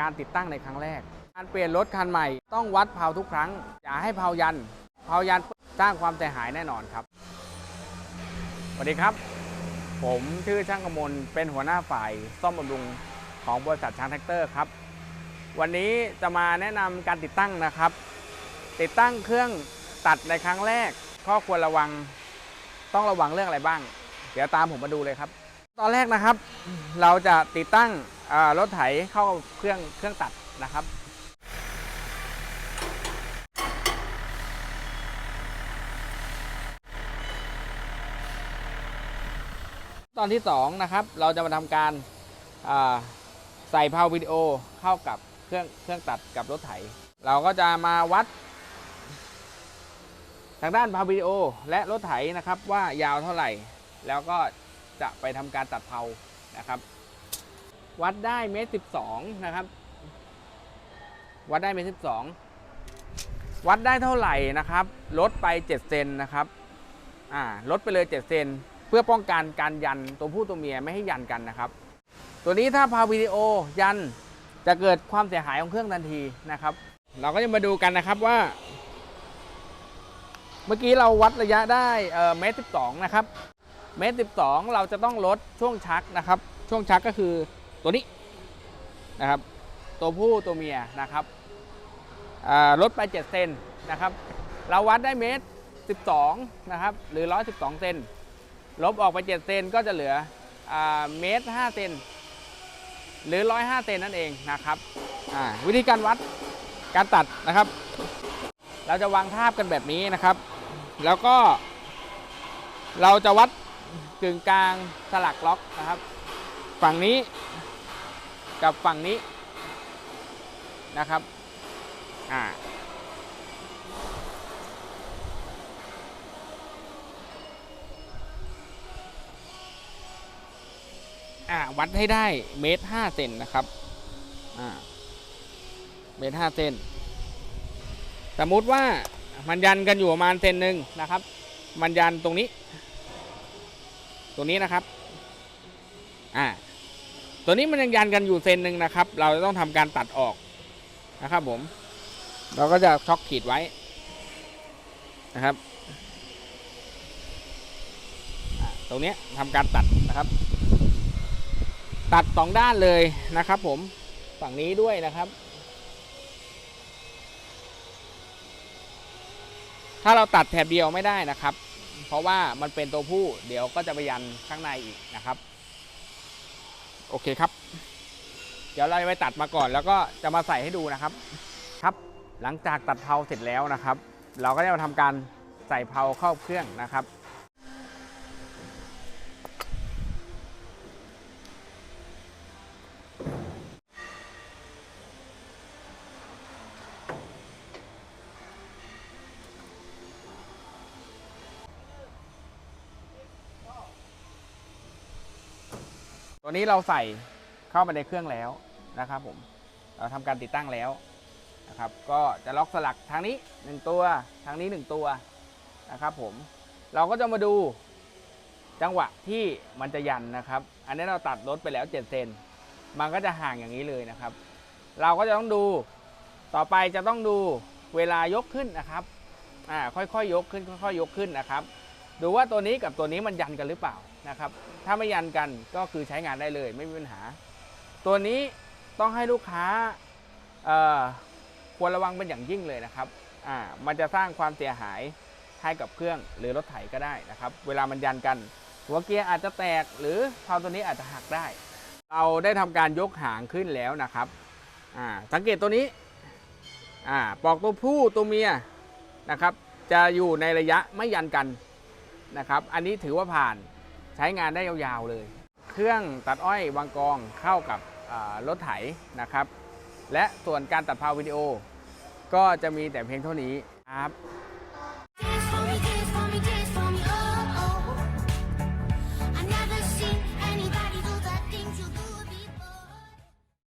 การติดตั้งในครั้งแรก การเปลี่ยนรถคันใหม่ต้องวัดเพาทุกครั้ง อย่าให้เพายัน เพายันสร้างความเสียหายแน่นอนครับสวัสดีครับ ผมชื่อช่างกมลเป็นหัวหน้าฝ่ายซ่อมบำรุงของบริษัทช้างแท็กเตอร์ครับ วันนี้จะมาแนะนำการติดตั้งนะครับ ติดตั้งเครื่องตัดในครั้งแรกข้อควรระวังต้องระวังเรื่องอะไรบ้าง เดี๋ยวตามผมมาดูเลยครับ ตอนแรกนะครับ เราจะติดตั้ง รถไถเข้าเครื่องเครื่องตัดนะครับตอนที่2นะครับเราจะมาทำการาใส่พาววิดีโอเข้ากับเครื่องเครื่องตัดกับรถไถ เราก็จะมาวัด ทางด้านพาววิดีโอและรถไถนะครับว่ายาวเท่าไหร่ แล้วก็จะไปทำการตัดเพานะครับ วัดได้เมตรสิบสองนะครับ วัดได้เมตรสิบสองวัดได้เท่าไหร่นะครับ ลดไปเจ็ดเซนนะครับอ่าลดไปเลยเจ็ดเซนเพื่อป้องกันการยันตัวผู้ตัวเมียไม่ให้ยันกันนะครับ ตัวนี้ถ้าพาวิดีโอยันจะเกิดความเสียหายของเครื่องทันทีนะครับ เราก็จะมาดูกันนะครับว่า เมื่อกี้เราวัดระยะได้เอ่อเมตรสิบสองนะครับเมตรสิบสองเราจะต้องลดช่วงชักนะครับ ช่วงชักก็คือ ตัวนี้นะครับ ตัวผู้ตัวเมียนะครับลดไป 7 เซนนะครับ เราวัดได้เมตร 12 นะครับ หรือ 112 เซนลบออกไป 7 เซนก็จะเหลืออเมตร 5 เซนหรือ 105 เซนนั่นเองนะครับวิธีการวัดการตัดนะครับ เราจะวางทาบกันแบบนี้นะครับ แล้วก็ เราจะวัดกึ่งกลางสลักล็อกนะครับ ฝั่งนี้ กับฝั่งนี้นะครับอ่าอ่าวัดให้ได้เมตรห้าเซนนะครับอ่าเมตรห้าเซนสมมุติว่ามันยันกันอยู่ประมาณเซนหนึ่งนะครับ มันยันตรงนี้ ตรงนี้นะครับ อ่า ตัวนี้มันยังยันกันอยู่เซนหนึ่งนะครับ เราจะต้องทำการตัดออกนะครับผม เราก็จะช็อกขีดไว้นะครับ ตรงนี้ยทำการตัดนะครับ ตัดสองด้านเลยนะครับ ผมฝั่งนี้ด้วยนะครับถ้าเราตัดแถบเดียวไม่ได้นะครับ เพราะว่ามันเป็นตัวผู้ เดี๋ยวก็จะไปยันข้างในอีกนะครับ โอเคครับ เดี๋ยวเราจะไปตัดมาก่อนแล้วก็จะมาใส่ให้ดูนะครับ ครับ หลังจากตัดเพาเสร็จแล้วนะครับ เราก็จะมาทำการใส่เพาเข้าเครื่องนะครับ ตัวนี้เราใส่เข้ามาในเครื่องแล้วนะครับผมเราทำการติดตั้งแล้วนะครับ ก็จะล็อกสลักทางนี้ 1 ตัวทางนี้ 1 ตัวนะครับผมเราก็จะมาดูจังหวะที่มันจะยันนะครับ อันนี้เราตัดรถไปแล้ว 7 เซนมันก็จะห่างอย่างนี้เลยนะครับ เราก็จะต้องดูต่อไปจะต้องดูเวลายกขึ้นนะครับอ่าค่อยๆยกขึ้นค่อยๆยกขึ้นนะครับ ดูว่าตัวนี้กับตัวนี้มันยันกันหรือเปล่านะครับ ถ้าไม่ยันกันก็คือใช้งานได้เลยไม่มีปัญหา ตัวนี้ต้องให้ลูกค้าควรระวังเป็นอย่างยิ่งเลยนะครับอ่ามันจะสร้างความเสียหายให้กับเครื่องหรือรถไถก็ได้นะครับ เวลามันยันกัน หัวเกียร์อาจจะแตกหรือเพาตัวนี้อาจจะหักได้ เราได้ทำการยกหางขึ้นแล้วนะครับอ่าสังเกตตัวนี้อ่าปอกตัวผู้ตัวเมียนะครับ จะอยู่ในระยะไม่ยันกัน นะครับ อันนี้ถือว่าผ่านใช้งานได้ยาวๆเลย เครื่องตัดอ้อยวางกองเข้ากับรถไถนะครับ และส่วนการตัดพาววิดีโอ ก็จะมีแต่เพียงเท่านี้ครับ